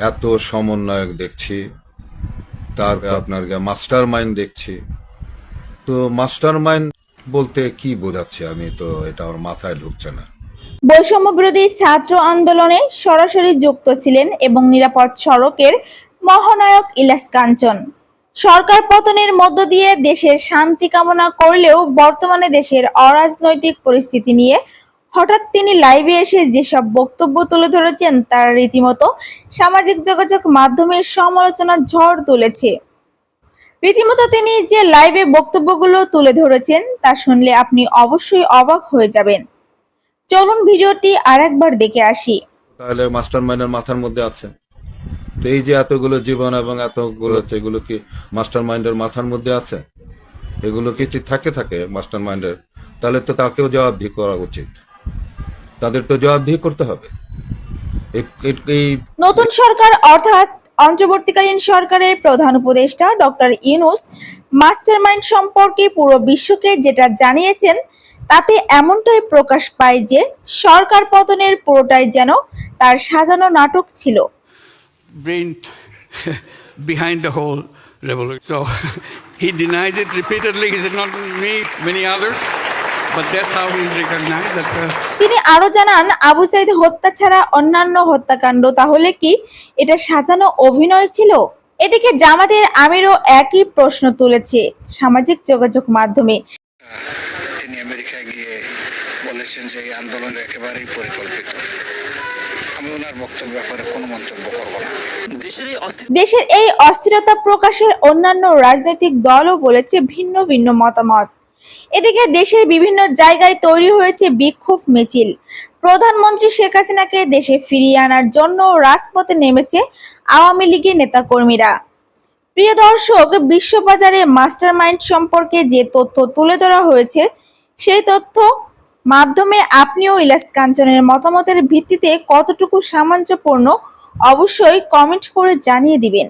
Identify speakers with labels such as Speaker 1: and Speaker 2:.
Speaker 1: এত সমন্বয়ক দেখছি, তার আপনার মাস্টার মাইন্ড দেখছি। তো মাস্টার মাইন্ড বলতে কি বোঝাচ্ছে আমি তো এটা আমার মাথায় ঢুকছে না।
Speaker 2: বৈষম্য বিরোধী ছাত্র আন্দোলনে সরাসরি যুক্ত ছিলেন এবং নিরাপদ সড়কের মহানায়ক ইলাস কাঞ্চন। সরকার পতনের মধ্য দিয়ে দেশের শান্তি কামনা করলেও বর্তমানে দেশের অরাজনৈতিক পরিস্থিতি নিয়ে হঠাৎ তিনি লাইভে এসে যেসব বক্তব্য তুলে ধরেছেন, তার রীতিমতো সামাজিক যোগাযোগ মাধ্যমের সমালোচনা ঝড় তুলেছে। রীতিমতো তিনি যে লাইভে বক্তব্যগুলো তুলে ধরেছেন, তা শুনলে আপনি অবশ্যই অবাক হয়ে যাবেন। চলুন ভিডিওটি আরেকবার দেখে আসি।
Speaker 1: তাহলে মাস্টার মাইন্ডের মাথার মধ্যে আছে। তো এই যে এতগুলো জীবন এবং এতগুলো হচ্ছে, এগুলো কি মাস্টার মাইন্ডের মাথার মধ্যে আছে? এগুলো কি থাকে থাকে মাস্টার মাইন্ডের তাহলে তো তাকেও জবাবদিহি করা উচিত। তাদের তো জবাবদিহি করতে হবে
Speaker 2: নতুন সরকার অর্থাৎ অন্তর্বর্তীকালীন সরকারের প্রধান উপদেষ্টা ডক্টর ইউনুস মাস্টারমাইন্ড সম্পর্কে পুরো বিশ্বকে যেটা জানিয়েছেন তাতে এমনটাই প্রকাশ পায় যে সরকার পতনের পুরোটাই যেন তার সাজানো নাটক ছিল
Speaker 3: brain behind the whole revolution. So he denies it repeatedly. He said, not me, many others.
Speaker 2: তিনি আরও জানান আবু সাইদ হত্যা ছাড়া অন্যান্য হত্যাকাণ্ড তাহলে কি এটা সাজানো অভিনয় ছিল? এদিকে জামাতের আমিরও একই প্রশ্ন তুলেছে সামাজিক যোগাযোগ মাধ্যমে।
Speaker 4: তিনি আমেরিকায় গিয়ে বলেছেন যে এই আন্দোলন একেবারেই পরিকল্পিত। আমি ওনার বক্তব্য ব্যাপারে কোনো মন্তব্য করব না।
Speaker 5: দেশের এই অস্থির
Speaker 2: দেশের এই অস্থিরতা প্রকাশের অন্যান্য রাজনৈতিক দলও বলেছে ভিন্ন ভিন্ন মতামত। এদিকে দেশের বিভিন্ন জায়গায় তৈরি হয়েছে বিক্ষোভ মিছিল। প্রধানমন্ত্রী শেখ হাসিনাকে দেশে ফিরিয়ে আনার জন্য রাজপথে নেমেছে আওয়ামী লীগের নেতাকর্মীরা। প্রিয় দর্শক, বিশ্ববাজারে মাস্টারমাইন্ড সম্পর্কে যে তথ্য তুলে ধরা হয়েছে, সেই তথ্য মাধ্যমে আপনিও ইলাস কাঞ্চনের মতামতের ভিত্তিতে কতটুকু সামঞ্জস্যপূর্ণ অবশ্যই কমেন্ট করে জানিয়ে দিবেন।